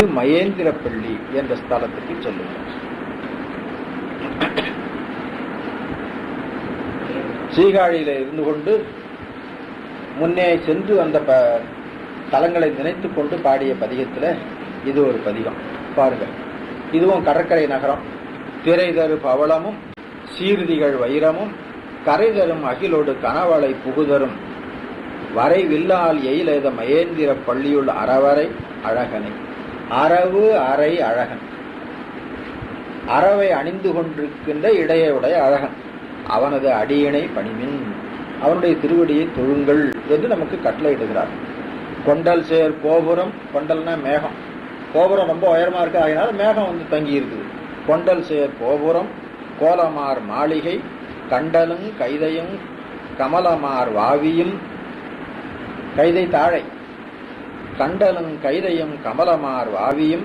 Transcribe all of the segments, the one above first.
இது மகேந்திரப்பள்ளி என்ற ஸ்தலத்துக்கு செல்லுங்கள் சீகாழியில இருந்து கொண்டு முன்னே சென்று அந்த ப தலங்களை நினைத்து கொண்டு பாடிய பதிகத்துல இது ஒரு பதிகம். பாருங்க. இதுவும் கடற்கரை நகரம். திரை தரு பவளமும் சீர்திகள் வைரமும் கரை தரும் அகிலோடு கனவளை புகுதரும். வரை வில்லால் எயிலெத மகேந்திர பள்ளியுள் அறவரை அழகனை. அரவு அறை அழகன். அறவை அணிந்து கொண்டிருக்கின்ற இடையுடைய அழகன். அவனது அடியினை பணிமின் அவனுடைய திருவடியை தொழுங்கள் என்று நமக்கு கட்டளையிடுகிறார். கொண்டல் சேர் கோபுரம் கொண்டல்னா மேகம். கோபுரம் ரொம்ப உயரமா இருக்கு அதனால மேகம் வந்து தங்கி இருக்குது. கொண்டல் சேர் கோபுரம் கோலமார் மாளிகை கண்டலும் கைதையும் கமலமார் வாவியும் கைதை தாழை. கண்டலும் கைதையும் கமலமார் வாவியும்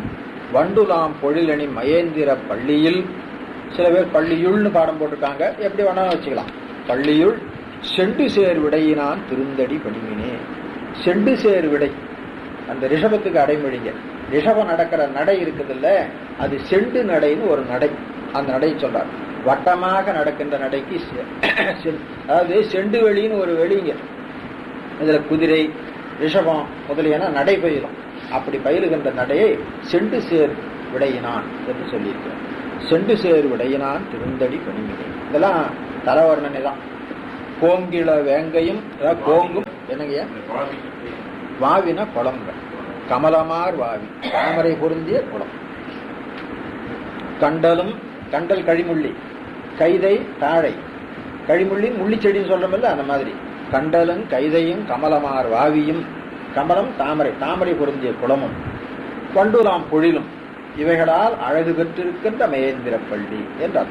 வண்டுலாம் பொழிலணி மகேந்திர பள்ளியில். சில பேர் பள்ளியுள்னு பாடம் போட்டிருக்காங்க. எப்படி வேணாலும் வச்சுக்கலாம். பள்ளியுள் செண்டு சேர் விடையினான் திருந்தடி பணிவினே. செண்டு சேர் விடை. அந்த ரிஷபத்துக்கு அடைமொழிங்க. ரிஷபம் நடக்கிற நடை இருக்குதுல்ல அது செண்டு நடைன்னு ஒரு நடை. அந்த நடையை சொல்றார். வட்டமாக நடக்கின்ற நடைக்கு செ- செ- அதாவது செண்டு வெளின்னு ஒரு வெளிங்க. இதில் குதிரை ரிஷபம் முதலியன நடை பயிலும். அப்படி பயிலுகின்ற நடையை செண்டு சேர் விடையினான் என்று சொல்லியிருக்கிறார். செண்டு சேர் விடையினான் திருந்தடி பணிமிகை இதெல்லாம் தலவர்ணனை தான் கோங்கில வேங்கையும் கோங்கும் என்னங்கய்யா வாவின குளம்ங்க கமலமார் வாவி. தாமரை பொருந்திய குளம். கண்டலும் கண்டல் கழிமுள்ளி. கைதை தாழை. கழிமுள்ளி முள்ளிச்செடின்னு சொல்றோம்ல அந்த மாதிரி. கண்டலும் கைதையும் கமலமார் வாவியும் கமலம் தாமரை தாமரை பொருந்திய குளமும் கொண்டுலாம் பொழிலும் இவைகளால் அழகு பெற்றிருக்கின்ற மகேந்திர பள்ளி என்று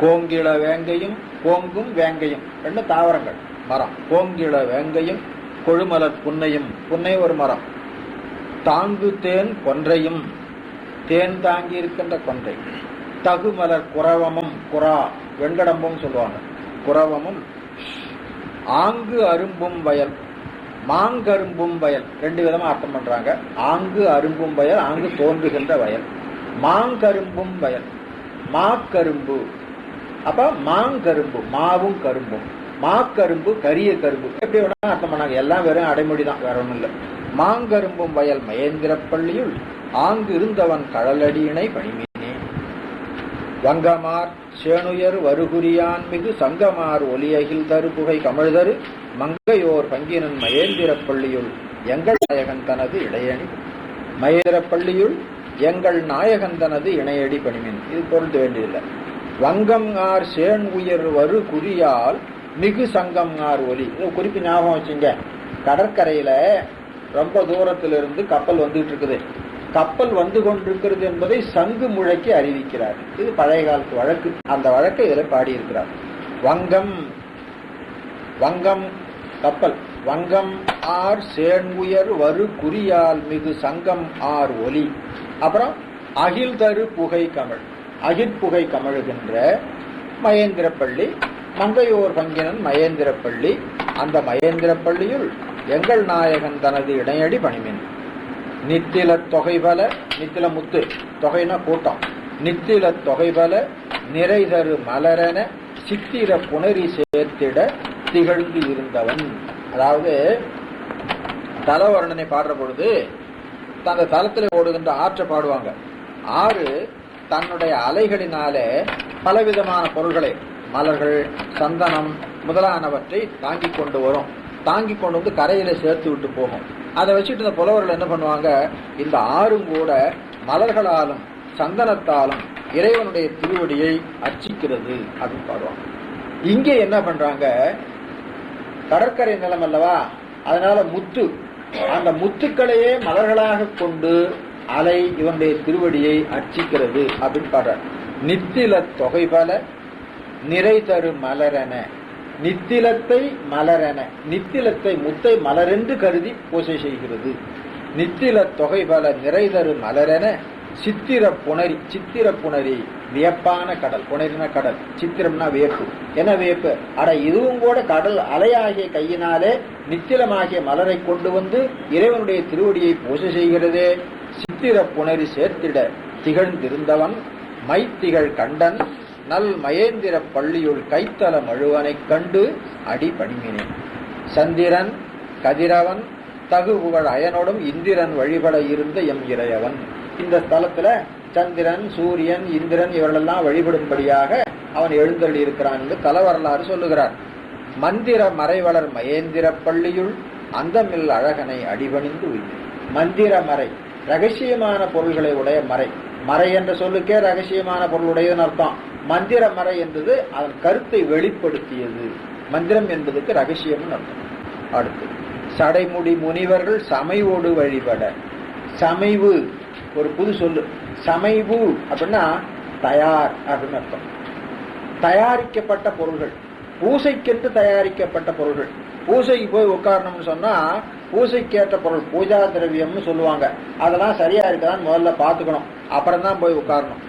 கோங்கிள வேங்கையும் கோங்கும் வேங்கையும் ரெண்டு தாவரங்கள் மரம். கோங்கிள வேங்கையும் கொழுமலர் புன்னையும் புன்னை ஒரு மரம். தாங்கு தேன் கொன்றையும் தேன் தாங்கி இருக்கின்ற கொன்றை. தகுமலர் குரவமும் குரா வெண்கடம்பும் சொல்லுவாங்க. குரவமும் ஆங்கு அரும்பும் வயல் மாங்கரும்பும் வயல். ரெண்டு விதமா அர்த்தம் பண்றாங்க. ஆங்கு அரும்பும் வயல் ஆங்கு தோன்றுகின்ற வயல். மாங்கரும்பும் வயல் மாக்கரும்பு அப்ப மாங்கரும்பு மாவும் கரும்பும். மாக்கரும்பு கரிய கரும்பு. எப்படி வேணா அர்த்தம் பண்ணாங்க. எல்லாம் வெறும் அடைமொழி தான் வேற ஒண்ணும் இல்லை. மாங்கரும்பும் வயல் மகேந்திர பள்ளியுள் ஆங்கு இருந்தவன் கடலடியினை பணிமீனே வங்கமார் சேனுயர் வருகுரியான் மிகு சங்கமார் ஒலியகில் தரு புகை கமழ்தரு மங்கையோர் பங்கினன் மகேந்திர பள்ளியுள் எங்கள் நாயகன் தனது இடையணி. மகேந்திரப் பள்ளியுள் எங்கள் நாயகன் தனது இணையடி பணிமின். இது பொருள் வேண்டியதில்லை. வங்கம் ஆர் சேன் உயர் வரு குறியால் மிகு சங்கம் ஆர் ஒலி. குறிப்பு ஞாபகம் வச்சுங்க. கடற்கரையில ரொம்ப தூரத்திலிருந்து கப்பல் வந்துட்டு இருக்குது. கப்பல் வந்து கொண்டிருக்கிறது என்பதை சங்கு முழக்கி அறிவிக்கிறார். இது பழைய காலத்து வழக்கு. அந்த வழக்கை இதில் பாடியிருக்கிறார். வங்கம் வங்கம் கப்பல். வங்கம் ஆர் சேன்உயர் வரு குறியால் மிகு சங்கம் ஆர் ஒலி. அப்புறம் அகில் தரு புகை கமழ் அகில் புகை கமழுகின்ற மகேந்திரப்பள்ளி மங்கையோர் பங்கினன் மகேந்திரப்பள்ளி. அந்த மகேந்திரப்பள்ளியுள் எங்கள் நாயகன் தனது இடையடி பணிமின். நித்தில தொகைபல நித்தில முத்து. தொகைனா கூட்டம். நித்தில தொகைபல நிறைதரு மலரென சித்திர புனரி சேர்த்திட திகழ்ந்து இருந்தவன். அதாவது தலவர்ணனை பாடுற பொழுது தந்த தலத்தில் ஓடுகின்ற ஆற்றை பாடுவாங்க. ஆறு தன்னுடைய அலைகளினாலே பலவிதமான பொருள்களை மலர்கள் சந்தனம் முதலானவற்றை தாங்கிக் கொண்டு வரும். தாங்கி கொண்டு வந்து கரையில் சேர்த்து விட்டு போகும். அதை வச்சுட்டு இந்த புலவர்கள் என்ன பண்ணுவாங்க? இந்த ஆறும் கூட மலர்களாலும் சந்தனத்தாலும் இறைவனுடைய திருவடியை அர்ச்சிக்கிறது அப்படின்னு பாடுவாங்க. இங்கே என்ன பண்றாங்க? கடற்கரை நிலம் அல்லவா? அதனால முத்து. அந்த முத்துக்களையே மலர்களாக கொண்டு அலை இவனுடைய திருவடியை அர்ச்சிக்கிறது அப்படின்னு பாடுறார் நித்தில தொகை பல நிறை தரு மலரென. நித்திலத்தை மலரென. நித்திலத்தை முத்தை மலரென்று கருதி பூசை செய்கிறது. நித்தில தொகை பல நிறைதரு மலரென சித்திர புணரி சித்திர புணரி வியப்பான கடல் புணரின கடல் சித்திரம்னா வியப்பு என்ன வியப்பு அட இதுவும் கூட கடல் அலையாகிய கையினாலே நித்திலமாகிய மலரை கொண்டு வந்து இறைவனுடைய திருவடியை பூஜை செய்கிறதே. சித்திர புணரி சேர்த்திட திகழ்ந்திருந்தவன் மைத்திகழ் கண்டன் நல் மயேந்திர பள்ளியுள் கைத்தள மழுவனைக் கண்டு அடி சந்திரன் கதிரவன் தகு புகழ் அயனோடும் இந்திரன் வழிபட இருந்த எம் இறையவன். இந்த ஸ்தலத்துல சந்திரன் சூரியன் இந்திரன் இவர்களெல்லாம் வழிபடும்படியாக அவன் எழுந்தருளி இருக்கிறான் என்று தல வரலாறு சொல்லுகிறார். மந்திர மறைவளர் மகேந்திர பள்ளியுள் அந்தமில் அழகனை அடிபணிந்து உயிர் மந்திர மறை ரகசியமான பொருள்களை உடைய மறை. மறை என்ற சொல்லுக்கே ரகசியமான பொருளுடையதுன்னு அர்த்தம். மந்திர மறை என்பது அதன் கருத்தை வெளிப்படுத்தியது. மந்திரம் என்பதுக்கு ரகசியம்னு அர்த்தம். அடுத்து சடைமுடி முனிவர்கள் சமைவோடு வழிபட. சமைவு ஒரு புது சொல்லு. சமைவு அப்படின்னா தயார் அப்படின்னு அர்த்தம். தயாரிக்கப்பட்ட பொருள்கள். பூசைக்கென்று தயாரிக்கப்பட்ட பொருள்கள். பூசைக்கு போய் உட்காரணும்னு சொன்னா பூசைக்கேற்ற பொருள் பூஜா திரவியம்னு சொல்லுவாங்க. அதெல்லாம் சரியா இருக்கான்னு முதல்ல பார்த்துக்கணும். அப்புறம் தான் போய் உட்காரணும்.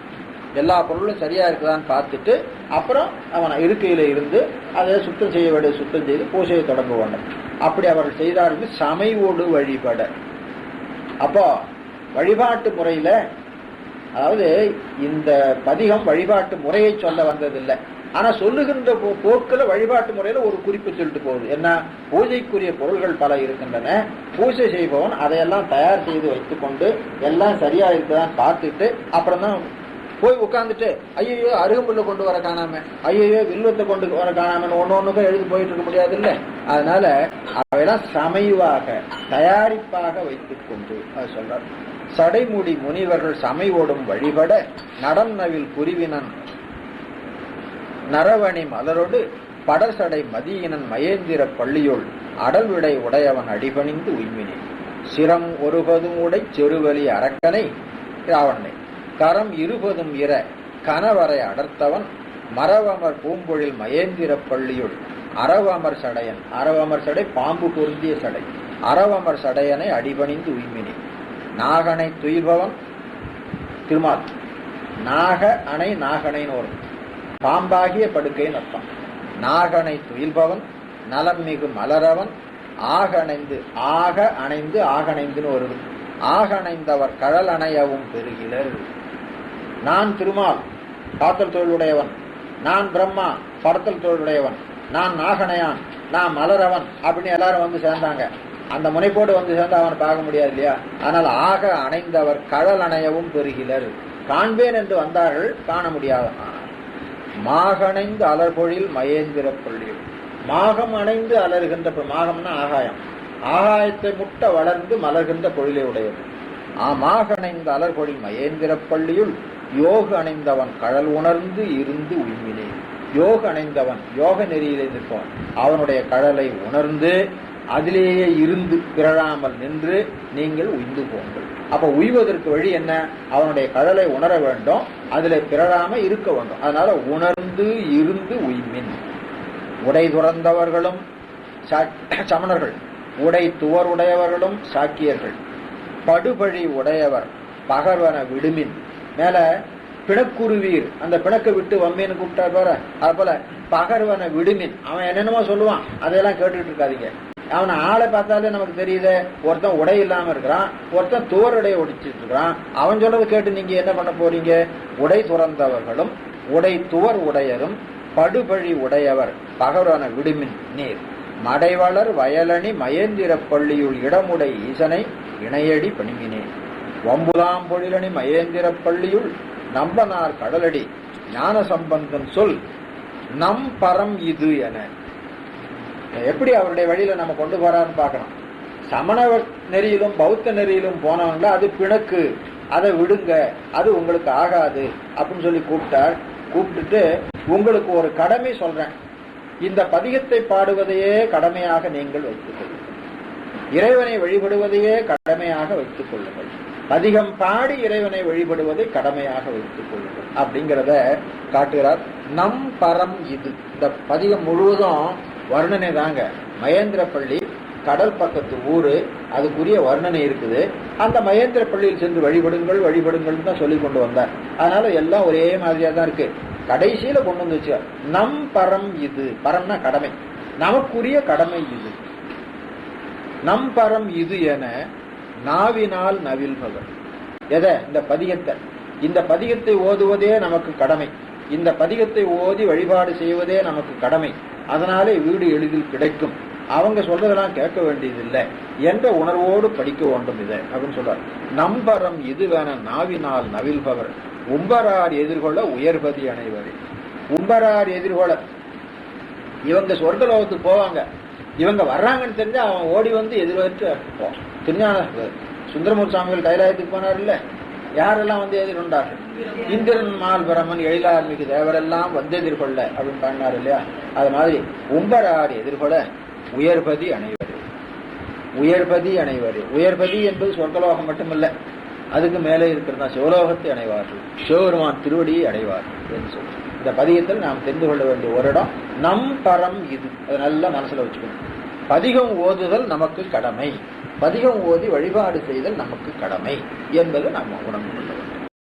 எல்லா பொருளும் சரியா இருக்குதான்னு பார்த்துட்டு அப்புறம் அவன் இருக்கையில இருந்து அதை சுத்தம் செய்ய வேண்டிய சுத்தம் செய்து பூஜையை தொடங்க வேண்டும். அப்படி அவர்கள் செய்தார்கள் சமைவோடு வழிபட. அப்போ வழிபாட்டு முறையில அதாவது இந்த பதிகம் வழிபாட்டு முறையை சொல்ல வந்ததில்லை. ஆனா சொல்லுகின்ற போ- வழிபாட்டு முறையில ஒரு குறிப்பு சொல்லிட்டு போகுது. என்ன? பூஜைக்குரிய பொருள்கள் பல இருக்கின்றன. பூஜை செய்பவன் அதையெல்லாம் தயார் செய்து வைத்துக்கொண்டு எல்லாம் சரியா இருக்குதான்னு பார்த்துட்டு அப்புறம் தான் போய் உட்காந்துட்டு ஐயோ அருகம்புல்ல கொண்டு வர காணாம ஐயோ வில்வத்தை கொண்டு வர காணாமன்னு ஒண்ணு ஒண்ணுக்கும் எழுதி போயிட்டு இருக்க முடியாது இல்ல அதனால அவையெல்லாம் சமைவாக தயாரிப்பாக வைத்துக் கொண்டு அது சொல்றார். சடைமுடி முனிவர்கள் சமைவோடும் வழிபட நடனவில் குருவினன் நரவணி மலரோடு படசடை மதியினன் மயேந்திர பள்ளியுள் அடல்விடை உடையவன் அடிபணிந்து உய்மினேன். சிரம் ஒருபதும் உடை செருவலி அரக்கனை ராவணனை. கரம் இருபதும் இர கனவரை அடர்த்தவன் மரவமர் பூம்பொழில் மயேந்திர பள்ளியுள் அரவமர் சடையன் அரவமர் சடை பாம்பு பொருந்திய சடை அரவமர் சடையனை அடிபணிந்து உய்மினி. நாகனை துயில்பவன் திருமால். நாக அணை நாகனைன்னு வரும் பாம்பாகிய படுக்கைன்னு அர்த்தம் நாகனை துயில்பவன் நலம் மிகு மலரவன் ஆகணைந்து ஆக அணைந்து ஆகணைந்துன்னு ஒரு ஆகணைந்தவர் கடல் அணையவும் பெருகிலர். நான் திருமால் காத்தல் தொழிலுடையவன். நான் பிரம்மா படத்தல் தொழிலுடையவன். நான் நாகனையான் நான் மலரவன் அப்படின்னு எல்லாரும் வந்து சேர்ந்தாங்க. அந்த முனைப்போடு வந்து சேர்ந்து அவனை பார்க்க முடியாது இல்லையா? ஆனால் ஆக அணைந்தவர் கடல் அணையவும் பெருகிலர் காண்பேன் என்று வந்தார்கள் காண முடியாத மாகணைந்து அலர்பொழில் மகேந்திர பொழில் மாகம் அணைந்து அலறுகின்ற பொ- மாகம்னா ஆகாயம். ஆகாயத்தை முட்ட வளர்ந்து மலர்கின்ற பொழிலை உடையது. ஆ மாகணைந்த அலர்பொழில் மகேந்திர பள்ளியுள் யோக அணைந்தவன் கடல் உணர்ந்து இருந்து உண்மையிலே யோக அணைந்தவன் யோக நெறியிலே நிற்பவன் அவனுடைய கடலை உணர்ந்து அதிலேயே இருந்து பிறழாமல் நின்று நீங்கள் உய்ந்து போங்கள். அப்ப உய்வதற்கு வழி என்ன? அவனுடைய கடலை உணர வேண்டும் அதில் பிறழாம இருக்க வேண்டும். அதனால உணர்ந்து இருந்து உய்மின். உடை துறந்தவர்களும் சா- சமணர்கள் உடை துவர் உடையவர்களும் சாக்கியர்கள். படுபழி உடையவர் பகர்வன விடுமின். மேல பிணக்குருவீர். அந்த பிணக்கை விட்டு வம்மீன்னு கூப்பிட்டார் பாரு. அது போல பகர்வன விடுமின். அவன் என்னென்னமோ சொல்லுவான். அதையெல்லாம் கேட்டுட்டு இருக்காதிங்க. அவனை ஆளை பார்த்தாலே நமக்கு தெரியுது. ஒருத்தன் உடை இல்லாம இருக்கிறான். ஒருத்தன் துவருடைய ஒடிச்சிட்டு இருக்கிறான். அவன் சொல்றது கேட்டு நீங்க என்ன பண்ண போறீங்க? உடை துறந்தவர்களும் உடை துவர் உடையரும் படுபழி உடையவர் பகரான விடுமின் நீர். மடைவளர் வயலணி மயந்திர பள்ளியுள் இடமுடை ஈசனை இணையடி பணிமினேன் வம்புதாம் பொழிலணி மகேந்திர பள்ளியுள் நம்பனார் கடலடி. ஞான சம்பந்தன் சொல் நம் பரம் இது என. எப்படி அவருடைய வழியில நம்ம கொண்டு போறான்னு பார்க்கணும். சமண நெறியிலும் பௌத்த நெறியிலும் போனவங்க அது பிணக்கு அதை விடுங்க அது உங்களுக்கு ஆகாது அப்படின்னு சொல்லி கூப்பிட்டார். கூப்பிட்டுட்டு உங்களுக்கு ஒரு கடமை சொல்றேன். இந்த பதிகத்தை பாடுவதையே கடமையாக நீங்கள் வைத்துக் கொள்ளுங்கள். இறைவனை வழிபடுவதையே கடமையாக வைத்துக் கொள்ளுங்கள். அதிகம் பாடி இறைவனை வழிபடுவதை கடமையாக வைத்துக் கொள்ளுங்கள். அப்படிங்கிறத காட்டுகிறார். நம் பரம் இது. இந்த பதிகம் முழுவதும் வர்ணனை தாங்க. மகேந்திரப்பள்ளி கடல் பக்கத்து ஊரு அதுக்குரிய வர்ணனை இருக்குது. அந்த மகேந்திர பள்ளியில் சென்று வழிபடுங்கள் வழிபடுங்கள் தான் சொல்லி கொண்டு வந்தார். அதனால எல்லாம் ஒரே மாதிரியா தான் இருக்கு. கடைசியில கொண்டு வந்துச்சு. நம் பரம் இது. பரம்னா கடமை. நமக்குரிய கடமை இது. நம் பரம் இது என நாவினால் நவில்பவர். எதை? இந்த பதிகத்தை. இந்த பதிகத்தை ஓதுவதே நமக்கு கடமை. இந்த பதிகத்தை ஓதி வழிபாடு செய்வதே நமக்கு கடமை. அதனாலே வீடு எளிதில் கிடைக்கும். அவங்க சொல்றதெல்லாம் கேட்க வேண்டியதில்லை. என்ற உணர்வோடு படிக்க வேண்டும் இதை அப்படின்னு சொல்றார். நம்பரம் இதுவென நாவினால் நவில்பவர். உம்பரார் எதிர்கொள்ள உயர்பதி அனைவரே உம்பரார் எதிர்கொள்ள. இவங்க சொர்க்கலோகத்துக்கு போவாங்க. இவங்க வர்றாங்கன்னு தெரிஞ்சு அவன் ஓடி வந்து எதிர்வற்று போவான் திருஞான சுந்தரமூர் சுவாமிகள் கைலாயத்துக்கு போனார் இல்ல யாரெல்லாம் வந்து எதிர்கொண்டார்கள் இந்திரன் மால் பிரமன் எழிலார்மிகு தேவரெல்லாம் வந்து எதிர்கொள்ள அப்படின்னு பாடினார் இல்லையா? அது மாதிரி உம்பரார் எதிர்கொள்ள உயர்பதி அனைவரே உயர்பதி அனைவரே உயர்பதி என்பது சொர்க்கலோகம் மட்டுமல்ல அதுக்கு மேலே இருக்கிறதா? சிவலோகத்தை அடைவார்கள் சிவபெருமான் திருவடியை அடைவார்கள் என்று சொல்லி இந்த பதிகத்தில் நாம் தெரிந்து கொள்ள வேண்டிய ஒரு இடம் நம் பரம் இது. அதை நல்லா மனசில் வச்சுக்கணும். பதிகம் ஓதுதல் நமக்கு கடமை. பதிகம் ஓதி வழிபாடு செய்தல் நமக்கு கடமை என்பது நாம் உணர்ந்து கொள்ள வேண்டும்.